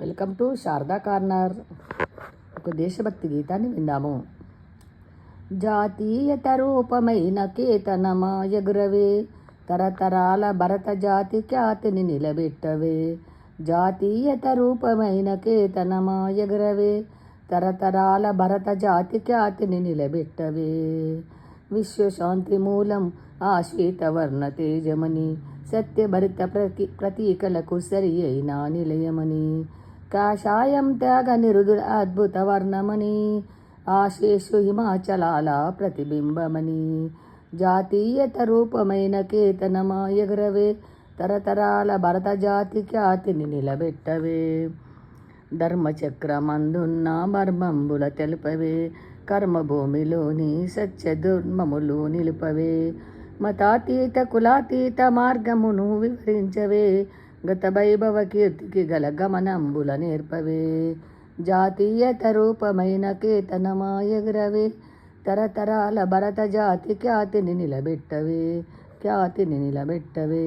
Welcome to Sharada corner. ఒక దేశభక్తి గీతాన్ని విందాము. జాతీయత రూపమైన కేతనమా ఎగురవే తరతరాల భరత జాతి ఖ్యాతిని నిలబెట్టవే. జాతీయత రూపమైన కేతనమా ఎగురవే తరతరాల భరత జాతి ఖ్యాతిని నిలబెట్టవే. విశ్వశాంతి మూలం ఆ శ్వేతవర్ణ తేజమని సత్యభరిత ప్రతి ప్రతీకలకు సరి అయిన నిలయమని కాషాయం త్యాగ నిరుదుల అద్భుత వర్ణమని ఆశేషు హిమాచలాల ప్రతిబింబమని. జాతీయత రూపమైన కేతనమాయగురవే తరతరాల భరత జాతి ఖ్యాతిని నిలబెట్టవే. ధర్మచక్రమందున్న మర్మంబుల తెలుపవే కర్మభూమిలోని సత్య దుర్మములు నిలుపవే. మతాతీత కులాతీత మార్గమును వివరించవే. గత వైభవ కీర్తికి గల గమనంబుల నేర్పవే జాతీయత రూపమైన కేతనమాయగ్రవే తరతరాల భరత జాతి ఖ్యాతిని నిలబెట్టవే. ఖ్యాతిని నిలబెట్టవే.